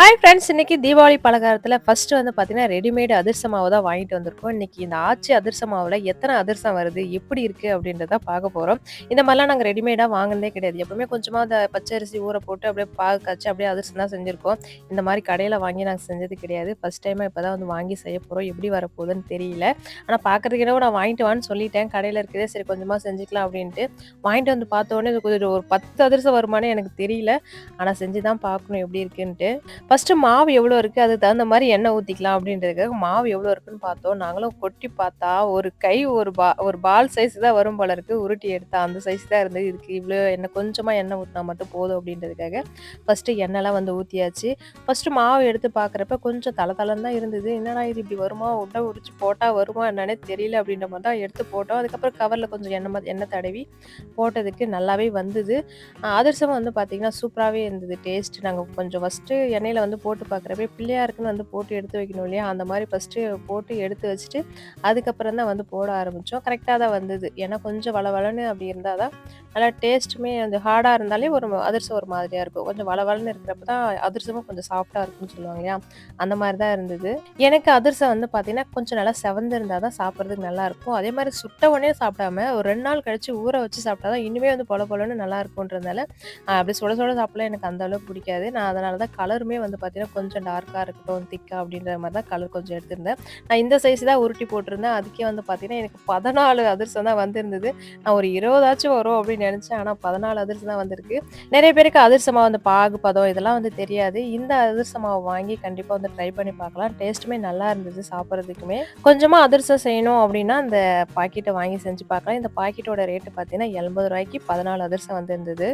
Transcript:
Hi friends இன்னைக்கு Deepavali பலகாரத்தில் first வந்து பார்த்தீங்கன்னா ரெடிமேட் அதிர்ச மாவு தான் வாங்கிட்டு வந்திருக்கோம். இன்னைக்கு இந்த ஆச்சி அதிர்ச மாவில் எத்தனை அதிர்சம் வருது எப்படி இருக்குது அப்படின்றத பார்க்க போகிறோம் இந்த மாதிரிலாம் நாங்கள் ரெடிமேடாக வாங்கினதே கிடையாது. எப்பவுமே கொஞ்சமாக அந்த பச்சரிசி ஊற போட்டு அப்படியே பாகு காய்ச்சி அப்படியே அதிர்சம் தான் செஞ்சுருக்கோம். இந்த மாதிரி கடையில் வாங்கி நாங்கள் செஞ்சது கிடையாது. ஃபர்ஸ்ட் டைமாக இப்போ தான் வந்து வாங்கி செய்ய போகிறோம் எப்படி வரப்போகுதுன்னு தெரியல. ஆனால் பார்க்கறதுக்கு என்னவோ நான் வாங்கிட்டு வான்னு சொல்லிட்டேன். கடையில் இருக்கிறதே சரி கொஞ்சமாக செஞ்சுக்கலாம் அப்படின்ட்டு வாங்கிட்டு வந்து பார்த்தோன்னே கொஞ்சம் ஒரு பத்து அதிர்சம் வருமானே எனக்கு தெரியல. ஆனால் செஞ்சு தான் பார்க்கணும் எப்படி இருக்குன்ட்டு. ஃபஸ்ட்டு மாவு எவ்வளோ இருக்குது அதுக்கு தகுந்த மாதிரி எண்ணெய் ஊற்றிக்கலாம் அப்படின்றதுக்காக மாவு எவ்வளோ இருக்குன்னு பார்த்தோம். நாங்களும் கொட்டி பார்த்தா ஒரு கை ஒரு பா ஒரு பால் சைஸ் தான் வரும் போல இருக்குது உருட்டி எடுத்தா அந்த சைஸ் தான் இருந்தது இதுக்கு இவ்வளோ எண்ணெய் கொஞ்சமாக எண்ணெய் ஊற்றினா மட்டும் போதும் அப்படின்றதுக்காக ஃபஸ்ட்டு எண்ணெய்லாம் வந்து ஊற்றியாச்சு ஃபஸ்ட்டு மாவு எடுத்து பார்க்குறப்ப கொஞ்சம் தலை தலன்னு தான் இருந்தது. என்னடா இது இப்படி வருமா? உண்டை உரிச்சு போட்டால் வருமா? என்னன்னே தெரியல அப்படின்ற மாதிரி தான் எடுத்து போட்டோம். அதுக்கப்புறம் கவரில் கொஞ்சம் எண்ணெய் எண்ணெய் தடவி போட்டதுக்கு நல்லாவே வந்தது. அதிர்சம் அதிரசம் வந்து பார்த்திங்கன்னா சூப்பராகவே இருந்தது. டேஸ்ட் நாங்கள் கொஞ்சம் ஃபஸ்ட்டு எண்ணெயில் வந்து போட்டு பார்க்குறப்ப பிள்ளையாருக்குன்னு வந்து போட்டு எடுத்து வைக்கணும் இல்லையா? அந்த மாதிரி ஃபஸ்ட்டு போட்டு எடுத்து வச்சுட்டு அதுக்கப்புறம் தான் வந்து போட ஆரம்பித்தோம் கரெக்டாக தான் வந்தது. ஏன்னா கொஞ்சம் வளவளன்னு அப்படி இருந்தால் தான் நல்லா டேஸ்ட்டுமே அந்த ஹார்டாக இருந்தாலே ஒரு அதிரசம் ஒரு மாதிரியாக இருக்கும். கொஞ்சம் வளவலன்னு இருக்கிறப்ப தான் அதிரசமும் கொஞ்சம் சாஃப்டாக இருக்கும்னு சொல்லுவாங்க இல்லையா? அந்த மாதிரி தான் இருந்தது. எனக்கு அதிரசம் வந்து பார்த்தீங்கன்னா கொஞ்சம் நல்லா செவந்து இருந்தால் தான் சாப்பிட்றதுக்கு நல்லாயிருக்கும் அதே மாதிரி சுட்ட உடனே சாப்பிடாம ஒரு ரெண்டு நாள் கழித்து ஊற வச்சு சாப்பிட்டா தான் இனிமே வந்து பொல பொலன்னு நல்லா இருக்கும்ன்றதுனால அப்படி சுட சுட சாப்பிடலாம் எனக்கு அந்த அளவுக்கு பிடிக்காது. நான் அதனால தான் கலருமே வந்து பார்த்தீங்கன்னா கொஞ்சம் டார்க்காக இருக்கட்டும் திக்காக அப்படின்ற மாதிரி தான் கலர் கொஞ்சம் எடுத்திருந்தேன். நான் இந்த சைஸ் தான் உருட்டி போட்டிருந்தேன். அதுக்கே வந்து பார்த்தீங்கன்னா எனக்கு பதினாலு அதிர்சம் தான் வந்திருந்தது. நான் ஒரு இருபதாச்சும் வரும் அப்படின்னு நினச்சேன். ஆனால் பதினாலு அதிர்சம் தான் வந்திருக்கு. நிறைய பேருக்கு அதிர்சமாக வந்து பாகு பதம் இதெல்லாம் வந்து தெரியாது. இந்த அதிரசமாவை வாங்கி கண்டிப்பாக வந்து ட்ரை பண்ணி பார்க்கலாம். டேஸ்ட்டுமே நல்லா இருந்தது சாப்பிட்றதுக்குமே. கொஞ்சமாக அதிர்சம் செய்யணும் அப்படின்னா அந்த பாக்கெட்டை வாங்கி செஞ்சு பார்க்கலாம். இந்த பாக்கெட்டோட ரேட்டு பார்த்தீங்கன்னா எண்பது ரூபாய்க்கு பதினாலு அதிர்சம் வந்து இருந்தது